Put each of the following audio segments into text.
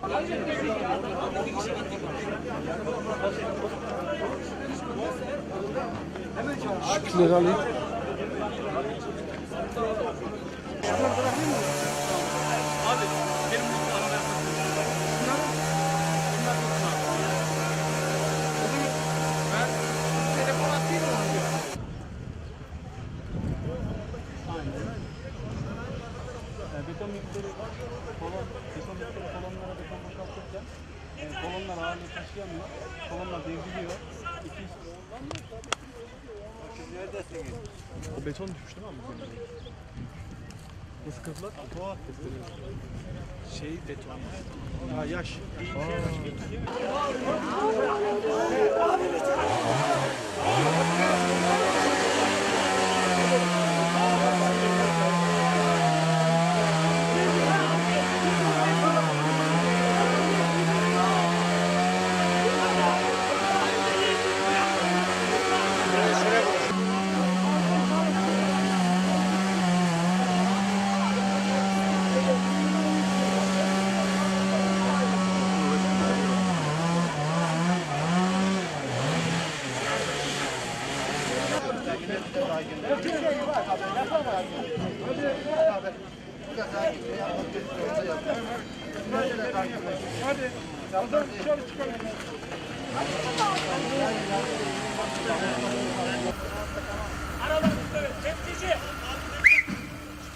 Şu kileri alayım. Yani beton miktarı kolon, beton miktarı kolonlara beton boşaltırken e, kolonlar ağırlığı taşıyamıyor. Kolonlar devriliyor. İki O beton düşmüş değil mi abi? Nasıl kırdılar? Oha. Şey beton. Ha yaş.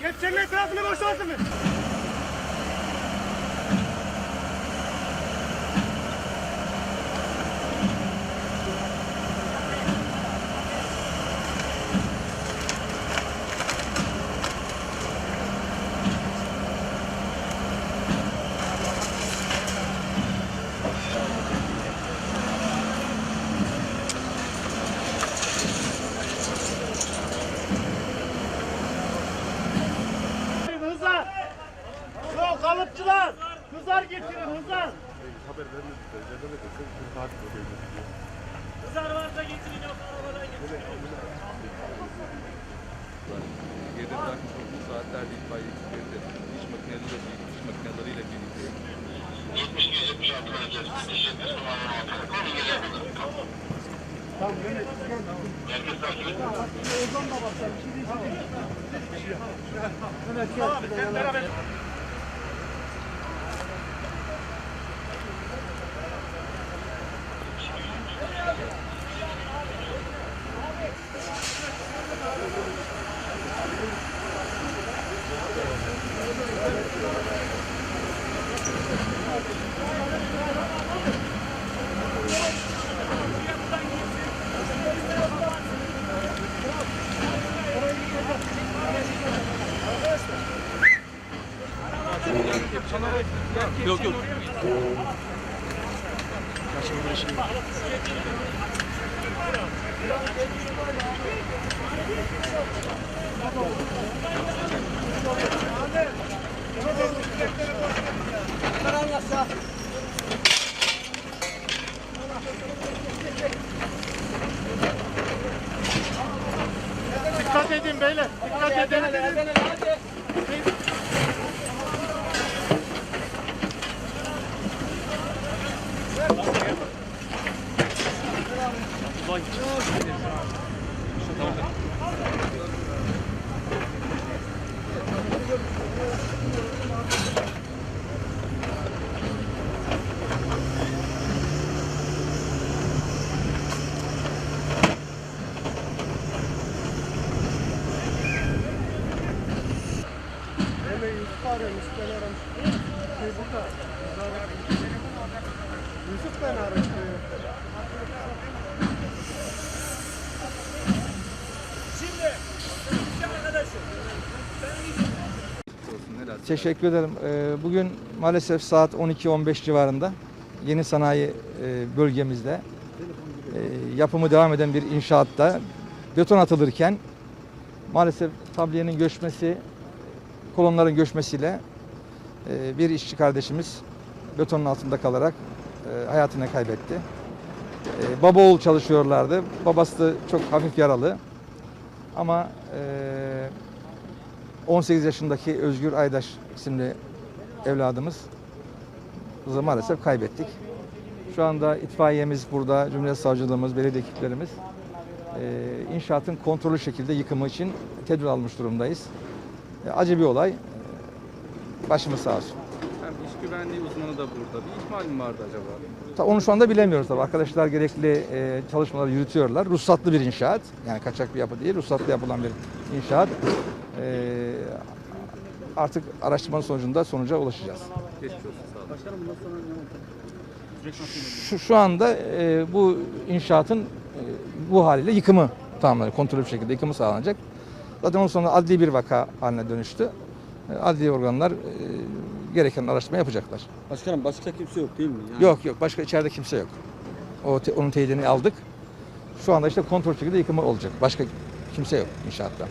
Kepçenin etrafını boşaltın getirin hızlar! Hızlar varsa getirin yok arabadan getirin. Geride bırakmış olduğu saatlerle itfaiye ekipleri de iş makineleriyle birlikte, iş makineleriyle birlikte 70-176 merkez. Teşekkür ederim. Konum gelebilir. Tamam gel. Merkez takip edin. Ozan da bak sen bir şey değil. Mehmet gel. Hep beraber. Yok yok. Dikkat edin beyler. Dikkat edin. Hemen Yusuf arıyor. Yusuf beni aramış. Şey burada. Yusuf beni aramış. Teşekkür ederim. Ee, Bugün maalesef saat 12-15 civarında yeni sanayi e, bölgemizde e, yapımı devam eden bir inşaatta beton atılırken maalesef tabliyenin göçmesi, kolonların göçmesiyle e, bir işçi kardeşimiz betonun altında kalarak e, hayatını kaybetti. E, Baba oğul çalışıyorlardı. Babası da çok hafif yaralı. Ama e, 18 yaşındaki Özgür Aydaş isimli evladımız maalesef kaybettik. Şu anda itfaiyemiz burada, Cumhuriyet Savcılığımız, belediye ekiplerimiz inşaatın kontrollü şekilde yıkımı için tedbir almış durumdayız. E, acı bir olay. E, Başımız sağ olsun. Hem iş güvenliği uzmanı da burada. Bir ihmal mi vardı acaba? Ta- Onu şu anda bilemiyoruz tabii. Arkadaşlar gerekli e, çalışmaları yürütüyorlar. Ruhsatlı bir inşaat. Yani kaçak bir yapı değil, ruhsatlı yapılan bir inşaat. Artık araştırmanın sonucunda sonuca ulaşacağız. Geçmiş olsun sağ olun. Başkanım bundan sonra ne oldu? Süreç nasıl ilerliyor? Şu, şu anda bu inşaatın bu haliyle yıkımı tamamlanacak. Kontrollü bir şekilde yıkımı sağlanacak. Zaten ondan sonra adli bir vaka haline dönüştü. E, adli organlar e, gereken araştırma yapacaklar. Başkanım başka kimse yok değil mi? Yani Yok yok başka içeride kimse yok. O te- onun teyidini aldık. Şu anda işte kontrol şekilde yıkımı olacak. Başka kimse yok inşaatta.